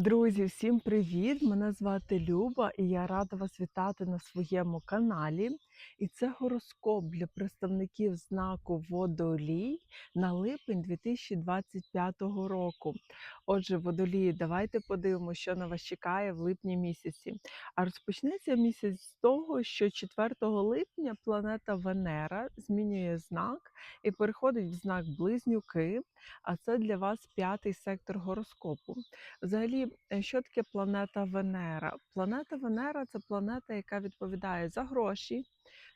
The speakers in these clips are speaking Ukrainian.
Друзі, всім привіт! Мене звати Люба, і я рада вас вітати на своєму каналі. І це гороскоп для представників знаку Водолій на липень 2025 року. Отже, водолії, давайте подивимося, що на вас чекає в липні місяці. А розпочнеться місяць з того, що 4 липня планета Венера змінює знак і переходить в знак Близнюки. А це для вас п'ятий сектор гороскопу. Взагалі, е, що таке планета Венера? Планета Венера це планета, яка відповідає за гроші,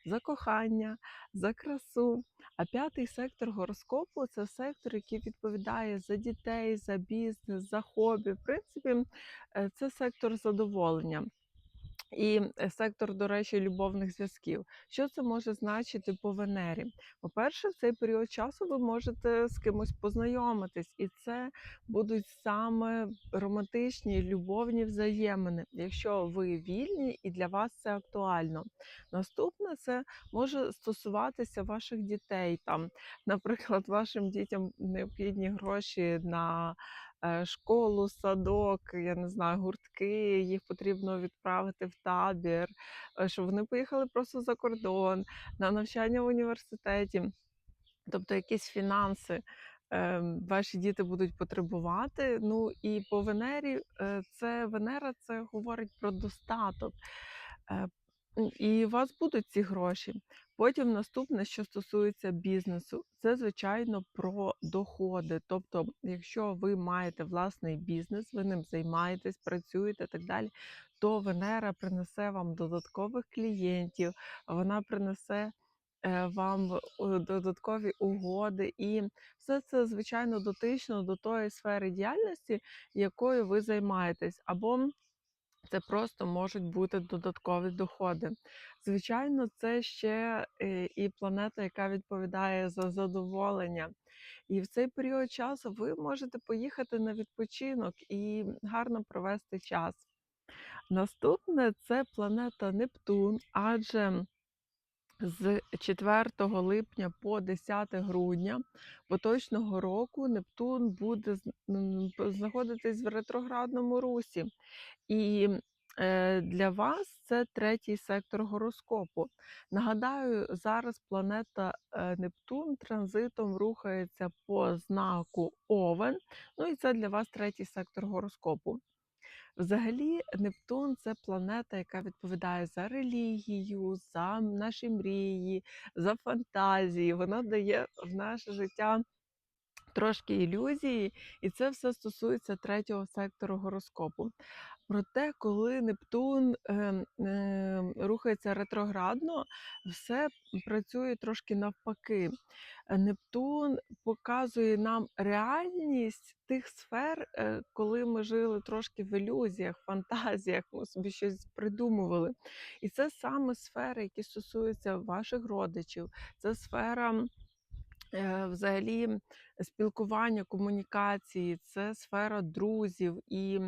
за кохання, за красу. А п'ятий сектор гороскопу це сектор, який відповідає за дітей, за бізнес, за хобі. В принципі, е, це сектор задоволення. І е, сектор, до речі, любовних зв'язків. Що це може значити по Венері? По-перше, в цей період часу ви можете з кимось познайомитись, і це будуть саме романтичні любовні взаємини, якщо ви вільні і для вас це актуально. Наступне це може стосуватися ваших дітей. Там, наприклад, вашим дітям необхідні гроші на школу, садок, я не знаю, гуртки, їх потрібно відправити в табір, е, щоб вони поїхали просто за кордон, на навчання в університеті. Тобто якісь фінанси е, ваші діти будуть потребувати. Ну і по Венері, е, це Венера це говорить про достаток. І у вас будуть ці гроші. Потім наступне, що стосується бізнесу, це звичайно про доходи. Тобто, якщо ви маєте власний бізнес, ви ним займаєтесь, працюєте і так далі, то Венера принесе вам додаткових клієнтів, вона принесе е, вам е, додаткові угоди, і все це звичайно дотично до тої сфери діяльності, якою ви займаєтесь, або це просто можуть бути додаткові доходи. Звичайно, це ще е, і планета, яка відповідає за задоволення. І в цей період часу ви можете поїхати на відпочинок і гарно провести час. Наступне це планета Нептун, адже з 4 липня по 10 грудня поточного року Нептун буде знаходитись в ретроградному русі. І е, для вас це третій сектор гороскопу. Нагадаю, зараз планета е, Нептун транзитом рухається по знаку Овен. Ну і це для вас третій сектор гороскопу. Взагалі, Нептун це планета, яка відповідає за релігію, за наші мрії, за фантазії. Вона дає в наше життя трошки ілюзії, і це все стосується третього сектору гороскопу. Проте, коли Нептун е, е, рухається ретроградно, все працює трошки навпаки. Нептун показує нам реальність тих сфер, е, коли ми жили трошки в ілюзіях, фантазіях, ми собі щось придумували. І це саме сфери, які стосуються ваших родичів, це сфера. Е, Взагалі, спілкування, комунікації, це сфера друзів, і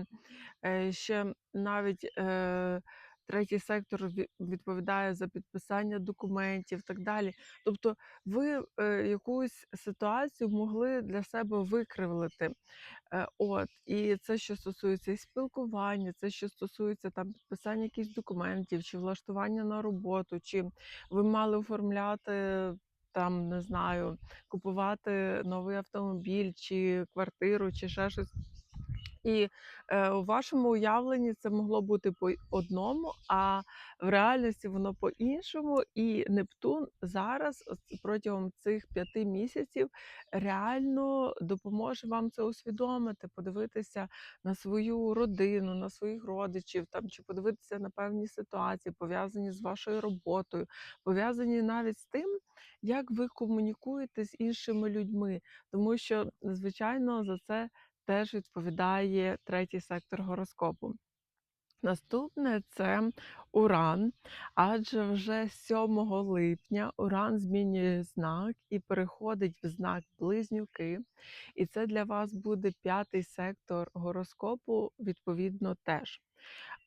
е, ще навіть е, третій сектор відповідає за підписання документів, так далі. Тобто, ви якусь ситуацію могли для себе викривлити. От, і це що стосується і спілкування, це що стосується там підписання якихось документів, чи влаштування на роботу, чи ви мали оформляти там, не знаю, купувати новий автомобіль, чи квартиру, чи ще щось. І е, у вашому уявленні це могло бути по одному, а в реальності воно по-іншому. І Нептун зараз, протягом цих п'яти місяців, реально допоможе вам це усвідомити, подивитися на свою родину, на своїх родичів, там чи подивитися на певні ситуації, пов'язані з вашою роботою, пов'язані навіть з тим, як ви комунікуєте з іншими людьми, тому що, звичайно, за це теж відповідає третій сектор гороскопу. Наступне це Уран, адже вже 7 липня Уран змінює знак і переходить в знак Близнюки. І це для вас буде п'ятий сектор гороскопу, відповідно, теж.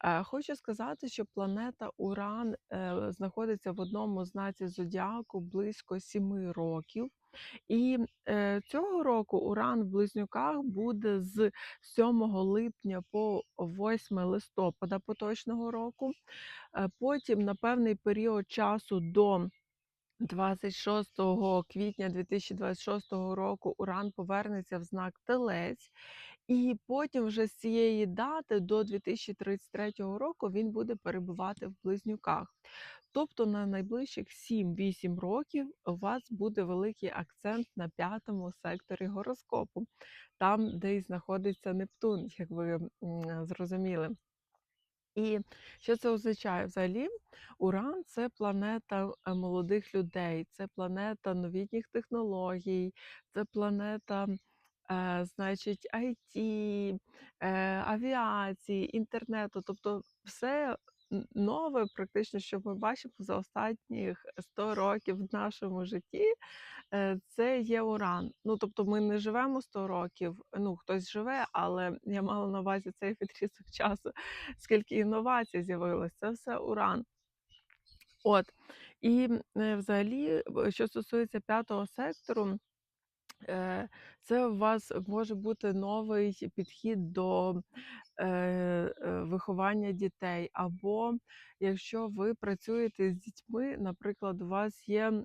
Е, Хочу сказати, що планета Уран е, знаходиться в одному знаці зодіаку близько 7 років. І, е, цього року Уран в Близнюках буде з 7 липня по 8 листопада поточного року. Е, потім на певний період часу до 26 квітня 2026 року Уран повернеться в знак Телець, і потім вже з цієї дати до 2033 року він буде перебувати в Близнюках. Тобто на найближчих 7-8 років у вас буде великий акцент на п'ятому секторі гороскопу, там, де й знаходиться Нептун, як ви зрозуміли. І що це означає? Взагалі, Уран це планета е, молодих людей, це планета новітніх технологій, це планета, е, значить, IT, е, авіації, інтернету. Тобто все нове, практично, що ми бачимо за останніх 100 років в нашому житті, Е, це є уран. Ну, тобто ми не живемо 100 років, ну, хтось живе, але я мала на увазі цей відрізок часу, скільки інновацій з'явилось, це все уран. От. І е, взагалі, що стосується п'ятого сектору, це у вас може бути новий підхід до е, е, виховання дітей. Або якщо ви працюєте з дітьми, наприклад, у вас є.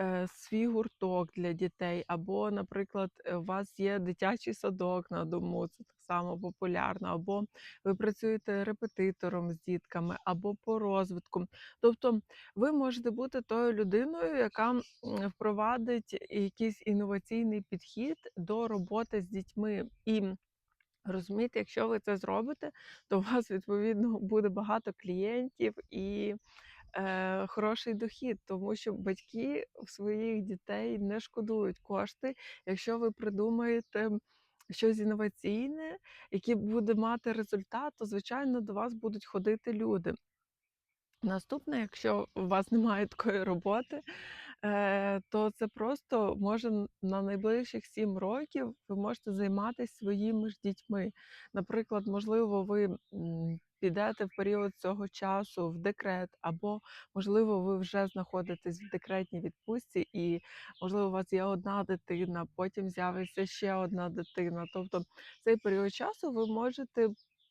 Е, свій гурток для дітей, або, наприклад, е, у вас є дитячий садок на дому, це так само популярно, або ви працюєте репетитором з дітками, або по розвитку. Тобто ви можете бути тою людиною, яка впровадить якийсь інноваційний підхід до роботи з дітьми. І Розумієте, якщо ви це зробите, то у вас відповідно буде багато клієнтів і е, хороший дохід, тому що батьки своїх дітей не шкодують кошти, якщо ви придумаєте щось інноваційне, яке буде мати результат, то звичайно до вас будуть ходити люди. Наступне, якщо у вас немає такої роботи, то це просто може на найближчих 7 років ви можете займатися своїми ж дітьми. Наприклад, можливо, ви підете в період цього часу в декрет, або, можливо, ви вже знаходитесь в декретній відпустці, і, можливо, у вас є одна дитина, потім з'явиться ще одна дитина. Тобто цей період часу ви можете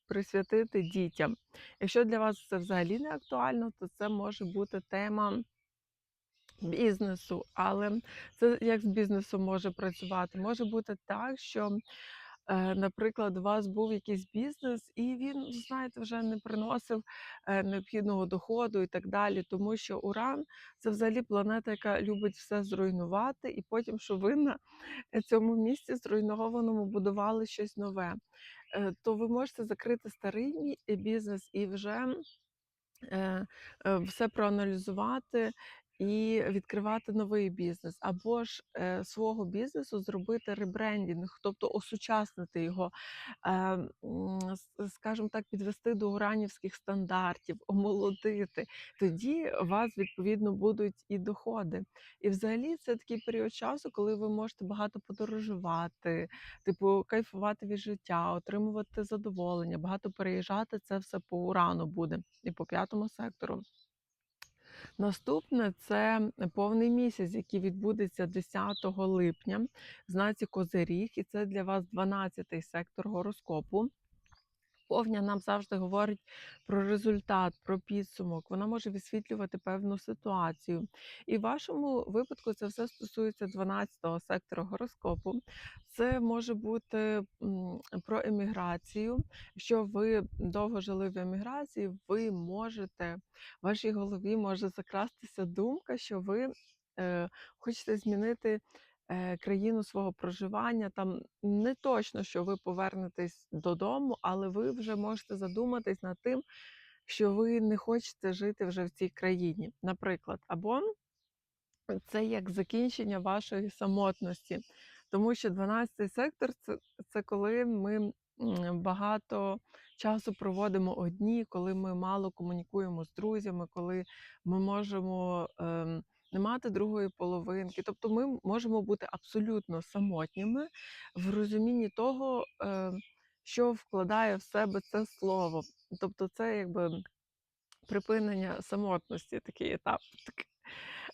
присвятити дітям. Якщо для вас це взагалі не актуально, то це може бути тема бізнесу. Але це як з бізнесом може працювати? Може бути так, що, е, наприклад, у вас був якийсь бізнес, і він, знаєте, вже не приносив е, необхідного доходу і так далі. Тому що Уран це взагалі планета, яка любить все зруйнувати, і потім, що ви на цьому місці зруйнованому будували щось нове. Е, То ви можете закрити старий бізнес і вже все проаналізувати і відкривати новий бізнес, або ж е, свого бізнесу зробити ребрендінг, тобто осучаснити його, е, скажімо так, підвести до уранівських стандартів, омолодити. Тоді у вас відповідно будуть і доходи. І взагалі це такий період часу, коли ви можете багато подорожувати, типу кайфувати від життя, отримувати задоволення, багато переїжджати. Це все по урану буде і по п'ятому сектору. Наступне це повний місяць, який відбудеться 10 липня в знаці Козиріг, і це для вас 12-й сектор гороскопу. Повня нам завжди говорить про результат, про підсумок. Вона може висвітлювати певну ситуацію. І в вашому випадку це все стосується 12-го сектору гороскопу. Це може бути про еміграцію. Якщо ви довго жили в еміграції, ви можете, в вашій голові може закрастися думка, що ви е, хочете змінити країну свого проживання. Там не точно, що ви повернетесь додому, але ви вже можете задуматись над тим, що ви не хочете жити вже в цій країні, наприклад, або це як закінчення вашої самотності, тому що 12 сектор це, це коли ми багато часу проводимо одні, коли ми мало комунікуємо з друзями, коли ми можемо ем, не мати другої половинки. Тобто ми можемо бути абсолютно самотніми в розумінні того, е, що вкладає в себе це слово. Тобто, це якби припинення самотності, такий етап.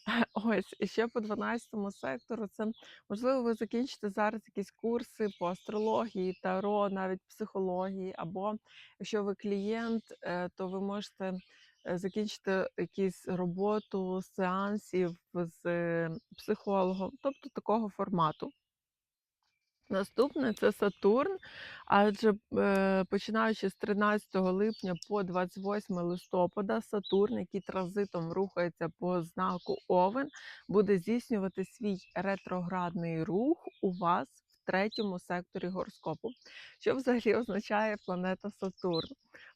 Ось, і ще по 12 сектору це можливо, ви закінчите зараз якісь курси по астрології, таро, навіть психології, або якщо ви клієнт, е, то ви можете закінчити якусь роботу сеансів з е, психологом, тобто такого формату. Наступне це Сатурн, адже е, починаючи з 13 липня по 28 листопада, Сатурн, який транзитом рухається по знаку Овен, буде здійснювати свій ретроградний рух у вас третьому секторі гороскопу. Що взагалі означає планета Сатурн?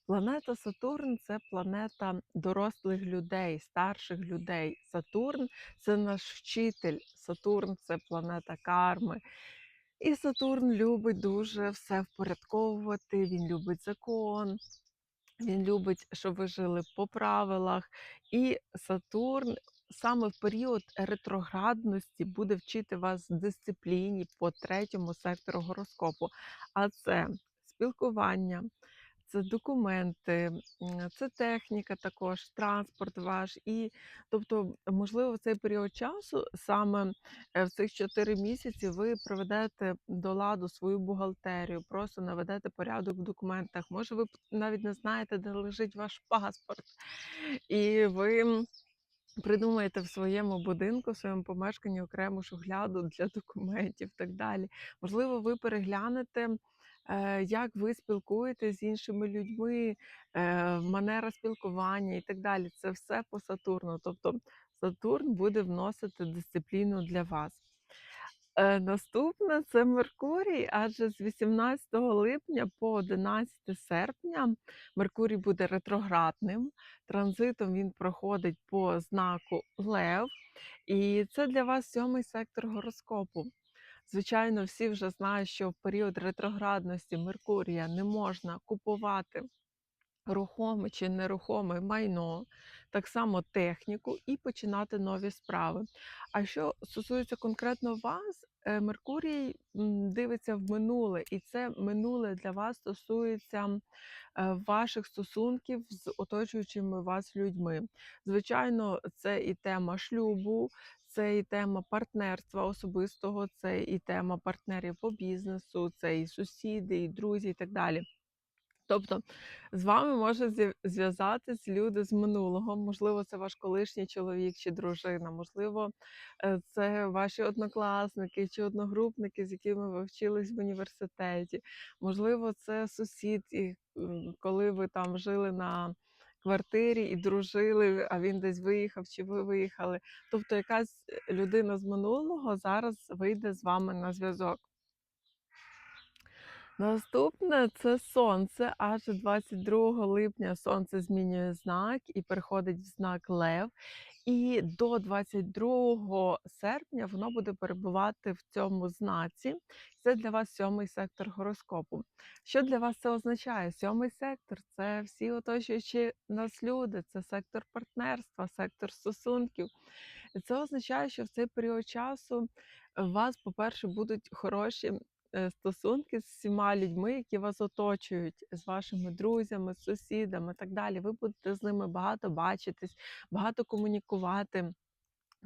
Планета Сатурн це планета дорослих людей, старших людей. Сатурн це наш вчитель. Сатурн це планета карми. І Сатурн любить дуже все впорядковувати, він любить закон, він любить, щоб ви жили по правилах. І Сатурн саме в період ретроградності буде вчити вас дисципліні по третьому сектору гороскопу. А це спілкування, це документи, це техніка також, транспорт ваш. І тобто, можливо, в цей період часу саме е, в цих 4 місяці ви приведете до ладу свою бухгалтерію, просто наведете порядок в документах. Може, ви навіть не знаєте, де лежить ваш паспорт, і ви. М, Придумаєте в своєму будинку, в своєму помешканні окрему шухляду для документів і так далі. Можливо, ви переглянете, е, як ви спілкуєтесь з іншими людьми, е, манера спілкування і так далі. Це все по Сатурну. Тобто Сатурн буде вносити дисципліну для вас. Е, наступне це Меркурій, адже з 18 липня по 11 серпня Меркурій буде ретроградним. Транзитом він проходить по знаку Лев, і це для вас сьомий сектор гороскопу. Звичайно, всі вже знають, що в період ретроградності Меркурія не можна купувати рухоме чи нерухоме майно, так само техніку і починати нові справи. А що стосується конкретно вас, Меркурій дивиться в минуле, і це минуле для вас стосується е, ваших стосунків з оточуючими вас людьми. Звичайно, це і тема шлюбу. Це і тема партнерства особистого, це і тема партнерів по бізнесу, це і сусіди, і друзі, і так далі. Тобто з вами може зв'язатись люди з минулого. Можливо, це ваш колишній чоловік чи дружина, можливо, е, це ваші однокласники чи одногрупники, з якими ви вчились в університеті. Можливо, це сусід, коли ви там жили на квартирі і дружили, а він десь виїхав, чи ви виїхали. Тобто, якась е, людина з минулого зараз вийде з вами на зв'язок. Наступне це сонце. Аж 22 липня сонце змінює знак і переходить в знак Лев. І до 22 серпня воно буде перебувати в цьому знаці. Це для вас сьомий сектор гороскопу. Що для вас це означає? Сьомий сектор це всі оточуючі нас люди, це сектор партнерства, сектор стосунків. Це означає, що в цей період часу у вас, по-перше, будуть хороші стосунки з всіма людьми, які вас оточують, з вашими друзями, сусідами і так далі. Ви будете з ними багато бачитись, багато комунікувати.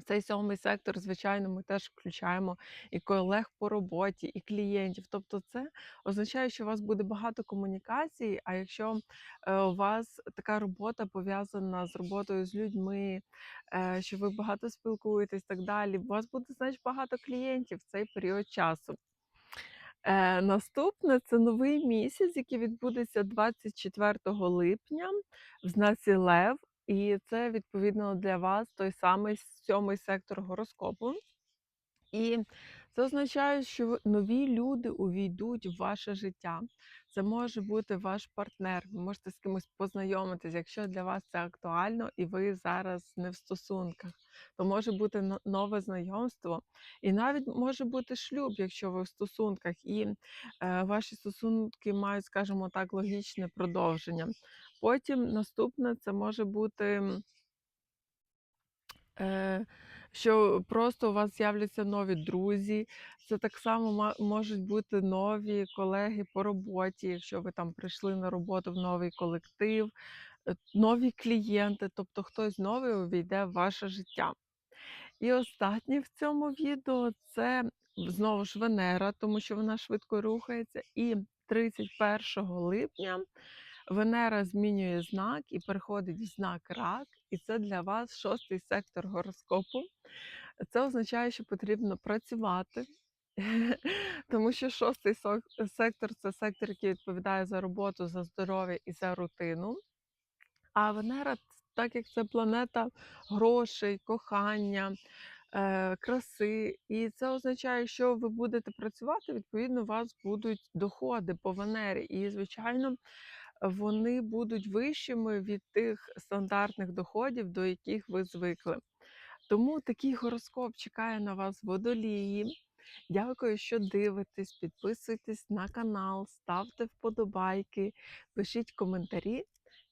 Цей сьомий сектор, звичайно, ми теж включаємо і колег по роботі, і клієнтів. Тобто, це означає, що у вас буде багато комунікацій. А якщо е, у вас така робота пов'язана з роботою з людьми, е, що ви багато спілкуєтесь, так далі, у вас буде значить багато клієнтів в цей період часу. Е, наступне це новий місяць, який відбудеться 24 липня в знаці Лев. І це відповідно для вас той самий сьомий сектор гороскопу. І це означає, що нові люди увійдуть в ваше життя. Це може бути ваш партнер. Ви можете з кимось познайомитись, якщо для вас це актуально, і ви зараз не в стосунках, то може бути нове знайомство, і навіть може бути шлюб, якщо ви в стосунках, і е, ваші стосунки мають, скажімо так, логічне продовження. Потім наступне це може бути. Е, що просто у вас з'являться нові друзі. Це так само можуть бути нові колеги по роботі, якщо ви там прийшли на роботу в новий колектив, нові клієнти, тобто хтось новий увійде в ваше життя. І останнє в цьому відео це знову ж Венера, тому що вона швидко рухається. І 31 липня Венера змінює знак і переходить в знак рак. І це для вас шостий сектор гороскопу. Це означає, що потрібно працювати, тому що шостий сектор це сектор, який відповідає за роботу, за здоров'я і за рутину. А Венера, так як це планета грошей, кохання, е, краси, і це означає, що ви будете працювати, відповідно, у вас будуть доходи по Венері. І, звичайно, вони будуть вищими від тих стандартних доходів, до яких ви звикли. Тому такий гороскоп чекає на вас водолії. Дякую, що дивитесь. Підписуйтесь на канал, ставте вподобайки, пишіть коментарі